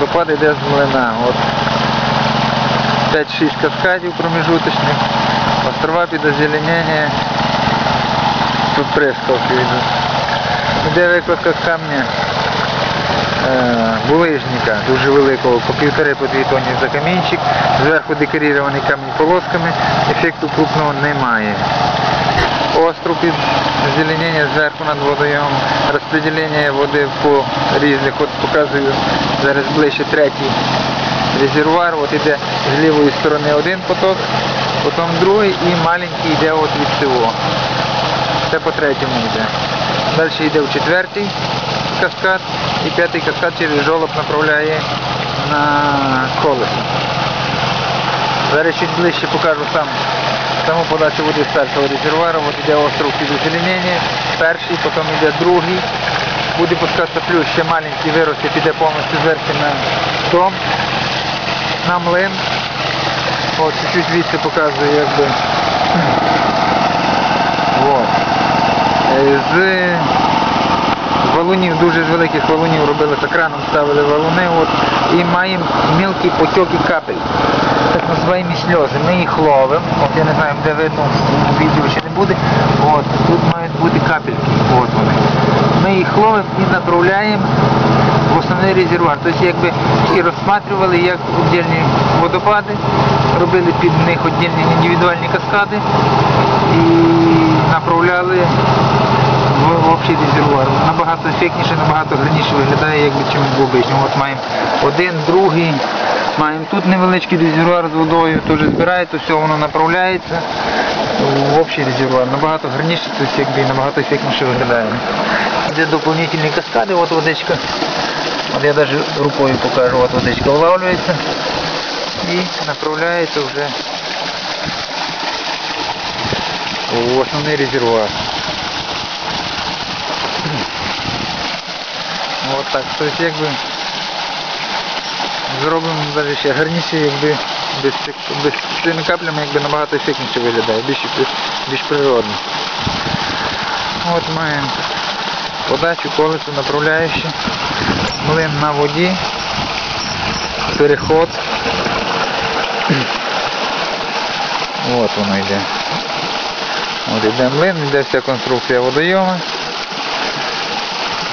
водопад йде з млина. От 5-6 каскадів промежуточних, острова під озеленення, тут прискавки йдуть. Іде викладка камня е, булижника, дуже великого, по півтори по за камінчик, зверху декорірований камінь полосками, ефекту крупного немає. Остров під зеленення зверху над водойом, розподілення води по різних, от показую зараз ближче третій резервуар, от іде з лівої сторони один поток, потім другий і маленький йде от від цього. Це по третьому йде. Далі йде в четвертий каскад і п'ятий каскад через жолоб направляє на колесо. Зараз чуть ближче покажу сам саму подача води з першого резервуару. От йде остров під озеленення, перший, потім йде другий. Буде пускатися плюс, ще маленький виросте, піде повністю зверху на дом, на млин. От, чуть-чуть звідси показує якби. От. З валунів, дуже з великих валунів робили з екраном, ставили валуни от, і маємо мілкі потоки капель. Так називаємо сльози. Ми їх ловимо. От я не знаю, де видно в відео чи не буде. От, тут мають бути капельки. От вони. Ми їх ловимо і направляємо в основний резервуар. Тобто якби і розсматривали як віддільні водопади, робили під них віддільні індивідуальні каскади і направляли общий резервуар. Набагато ефектніше, набагато гарніше виглядає, якби чим в обичному. От маємо один, другий, маємо тут невеличкий резервуар з водою, теж збирається, все воно направляється в общий резервуар. Набагато гарніше, тобто якби набагато ефектніше виглядає. Де доповнительні каскади, от водичка. От я навіть рукою покажу, от водичка улавлюється і направляється вже в основний резервуар. От так. Тобто якби зроблено навіть ще гарніше, якби без, без цими каплями якби набагато ефектніше виглядає, більш, більш природно. От маємо подачу колесо направляючи, млин на воді, переход. От воно йде. От йде млин, йде вся конструкція водойома.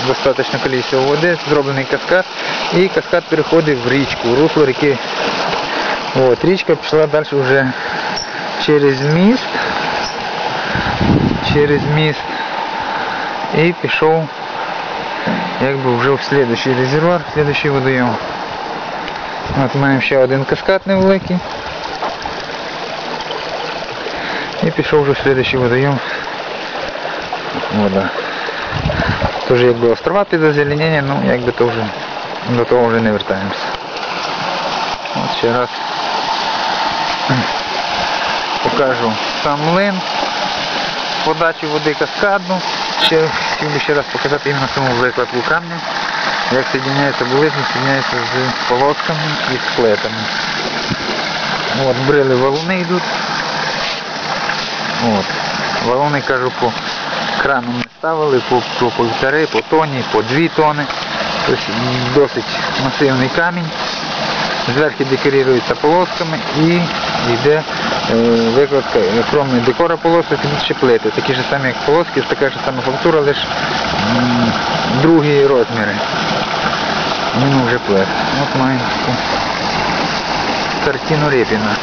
Достаточно количество води, зроблений каскад. І каскад переходить в річку, в русло ріки. От, річка пішла далі вже через міст. Через міст. І пішов якби вже в слідуючий резервуар, в слідуючий водойом. От маємо ще один каскад невеликий. І пішов вже в слідуючий водойом. Вода. Тож якби острова під озеленення, ну якби то вже до того вже не вертаємося. От ще раз покажу сам млин, подачу води каскадну. Ще хотів би ще раз показати іменно саму викладку камня, як соединяється булижник, соединяється з полосками і з плетами. От, брили валуни йдуть. От. Валуни, кажу, по крану не ставили, по, по півтори, по тоні, по дві тони. Тобто досить масивний камінь. Зверху декорується полосками і йде е, викладка е, кромний декора полоски, тут ще плити. Такі ж самі, як полоски, така ж сама фактура, лише м, другі розміри. Ну вже плет. От маємо картину Репіна.